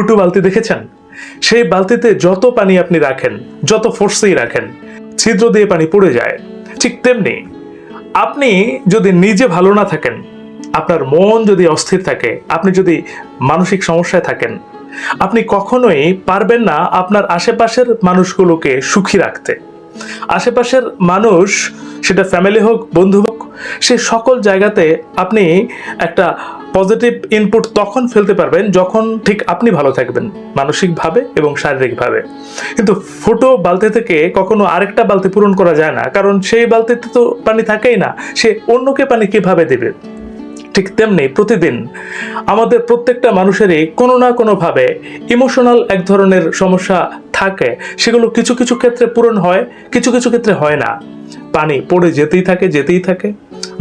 ফুটু বালতি দেখেছেন? সেই বালতিতে যত পানি আপনি রাখেন, যত ফোর্সেই রাখেন, ছিদ্র দিয়ে পানি পড়ে যায়। ঠিক তেমনি আপনি যদি নিজে ভালো না থাকেন, আপনার মন যদি অস্থির থাকে, আপনি যদি মানসিক সমস্যায় থাকেন, আপনি কখনোই পারবেন না আপনার আশেপাশের মানুষগুলোকে সুখী রাখতে। আশেপাশের মানুষ, সেটা ফ্যামিলি হোক, বন্ধু হোক, সে সকল জায়গাতে আপনি একটা পজিটিভ ইনপুট তখন ফেলতে পারবেন যখন ঠিক আপনি ভালো থাকবেন, মানসিকভাবে এবং শারীরিকভাবে। কিন্তু ফুটো বালতি থেকে কখনো আরেকটা বালতি পূরণ করা যায় না, কারণ সেই বালতিতে তো পানি থাকেই না, সে অন্যকে পানি কীভাবে দেবে? ঠিক তেমনি প্রতিদিন আমাদের প্রত্যেকটা মানুষেরই কোনো না কোনোভাবে ইমোশনাল এক ধরনের সমস্যা থাকে, সেগুলো কিছু কিছু ক্ষেত্রে পূরণ হয়, কিছু কিছু ক্ষেত্রে হয় না। পানি পড়ে যেতেই থাকে যেতেই থাকে।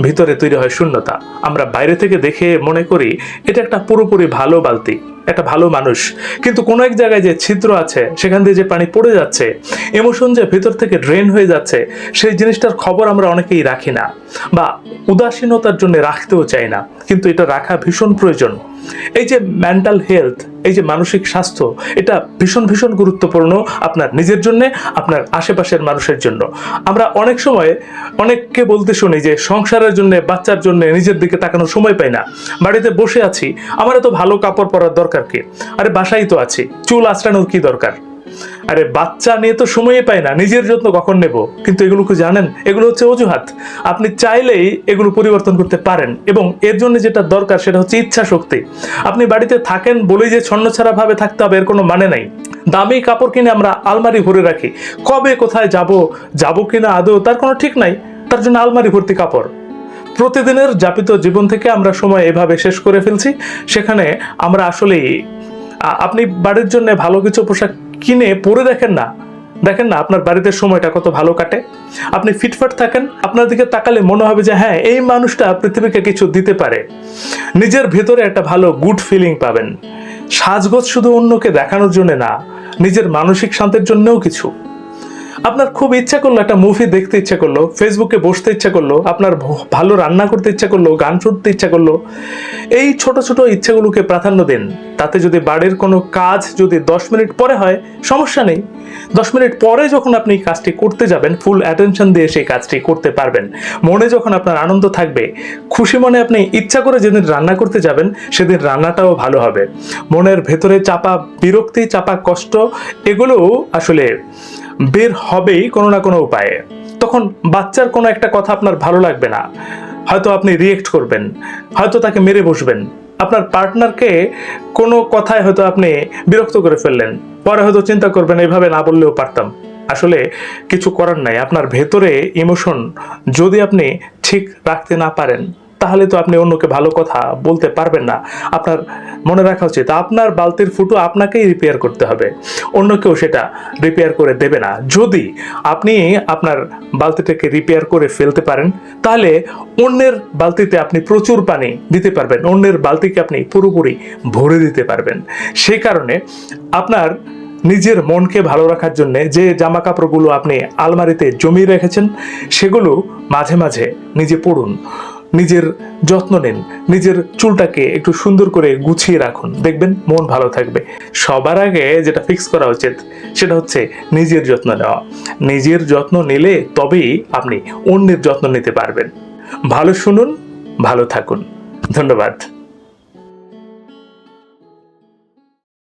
ভিতরে তৈরি হয় শূন্যতা। আমরা বাইরে থেকে দেখে মনে করি, এটা একটা পুরোপুরি ভালো বালতি, একটা ভালো মানুষ। কিন্তু কোনো এক জায়গায় যে ছিদ্র আছে, সেখান দিয়ে যে পানি পড়ে যাচ্ছে ইমোশন যে ভিতর থেকে ড্রেন হয়ে যাচ্ছে, সেই জিনিসটার খবর আমরা অনেকেই রাখি না বা উদাসীনতার জন্য রাখতেও চাই না। কিন্তু এটা রাখা ভীষণ প্রয়োজন। এই যে মেন্টাল হেলথ এই যে মানসিক স্বাস্থ্য, এটা ভীষণ ভীষণ গুরুত্বপূর্ণ আপনার নিজের জন্য, আপনার আশেপাশের মানুষের জন্য। আমরা অনেক সময় অনেককে বলতে শুনি যে সংসারের জন্য, বাচ্চার জন্য, নিজের দিকে তাকানোর সময় পাই না। বাড়িতে বসে আছি আমার এত ভালো কাপড় পরার দরকার কি? আরে বাসাই তো আছি, চুল আঁচড়ানোর কি দরকার? আরে বাচ্চা নিয়ে তো সময়ই পাই না, নিজের যত্ন কখন নেব? কিন্তু এগুলো কি জানেন? এগুলো হচ্ছে অজুহাত। আপনি চাইলেই এগুলো পরিবর্তন করতে পারেন এবং এর জন্য যেটা দরকার সেটা হচ্ছে ইচ্ছা শক্তি। আপনি বাড়িতে থাকেন বলেই যে ছন্নছাড়া ভাবে থাকতে হবে, এর কোনো মানে নাই। দামি কাপড় কিনে আমরা আলমারি ভরে রাখি। কবে কোথায় যাব যাব কিনা আদৌ তার কোনো ঠিক নাই। তার জন্য আলমারি ভর্তি কাপড়। প্রতিদিনের যাপিত জীবন থেকে আমরা সময় এভাবে শেষ করে ফেলছি। সেখানে আমরা আসলেই আপনি বাড়ির জন্য ভালো কিছু পোশাক কিনে পরে দেখেন না। দেখেন না আপনার বাড়িতে সময়টা কত ভালো কাটে। আপনি ফিটফাট থাকেন, আপনার দিকে তাকালে মনে হবে যে হ্যাঁ এই মানুষটা পৃথিবীকে কিছু দিতে পারে। নিজের ভেতরে একটা ভালো গুড ফিলিং পাবেন। সাজগোজ শুধু অন্যকে দেখানোর জন্য না, নিজের মানসিক শান্তির জন্যও কিছু। আপনার খুব ইচ্ছা করল একটা মুভি দেখতে ইচ্ছা করল ফেসবুকে বসতে ইচ্ছা করল, আপনার ভালো রান্না করতে ইচ্ছা করল, গান শুনতে ইচ্ছা করল, এই ছোট ছোট ইচ্ছাগুলোকে প্রাধান্য দিন। তাতে যদি বাড়ির কোনো কাজ যদি দশ মিনিট পরে হয়, সমস্যা নেই। দশ মিনিট পরে যখন আপনি কাজটি করতে যাবেন ফুল অ্যাটেনশন দিয়ে সেই কাজটি করতে পারবেন। মনে যখন আপনার আনন্দ থাকবে, খুশি মনে আপনি ইচ্ছা করে যেদিন রান্না করতে যাবেন, সেদিন রান্নাটাও ভালো হবে। মনের ভেতরে চাপা বিরক্তি, চাপা কষ্ট, এগুলোও আসলে বের হবেই কোনো না কোনো উপায়ে। তখন বাচ্চার কোনো একটা কথা আপনার ভালো লাগবে না। হয়তো আপনি রিয়েক্ট করবেন, হয়তো তাকে মেরে বসবেন। আপনার পার্টনারকে কোনো কথায় হয়তো আপনি বিরক্ত করে ফেললেন। পরে হয়তো চিন্তা করবেন, এইভাবে না বললেও পারতাম। আসলে কিছু করার নাই। আপনার ভেতরে ইমোশন যদি আপনি ঠিক রাখতে না পারেন তাহলে তো আপনি অন্যকে ভালো কথা বলতে পারবেন না। আপনার মনে রাখা উচিত, আপনার বালতির ফুটো আপনাকেই রিপেয়ার করতে হবে। অন্য কেউ সেটা রিপেয়ার করে দেবে না। যদি আপনি আপনার বালতিটাকে রিপেয়ার করে ফেলতে পারেন, তাহলে অন্যের বালতিতে আপনি প্রচুর পানি দিতে পারবেন। অন্যের বালতিকে আপনি পুরোপুরি ভরে দিতে পারবেন। সেই কারণে আপনার নিজের মনকে ভালো রাখার জন্য যে জামা কাপড়গুলো আপনি আলমারিতে জমিয়ে রেখেছেন, সেগুলো মাঝে মাঝে নিজে পড়ুন। নিজের যত্ন নিন, নিজের চুলটাকে একটু সুন্দর করে গুছিয়ে রাখুন। দেখবেন মন ভালো থাকবে। সবার আগে যেটা ফিক্স করা উচিত, সেটা হচ্ছে নিজের যত্ন নেওয়া। নিজের যত্ন নিলে তবেই আপনি অন্যের যত্ন নিতে পারবেন। ভালো শুনুন, ভালো থাকুন। ধন্যবাদ।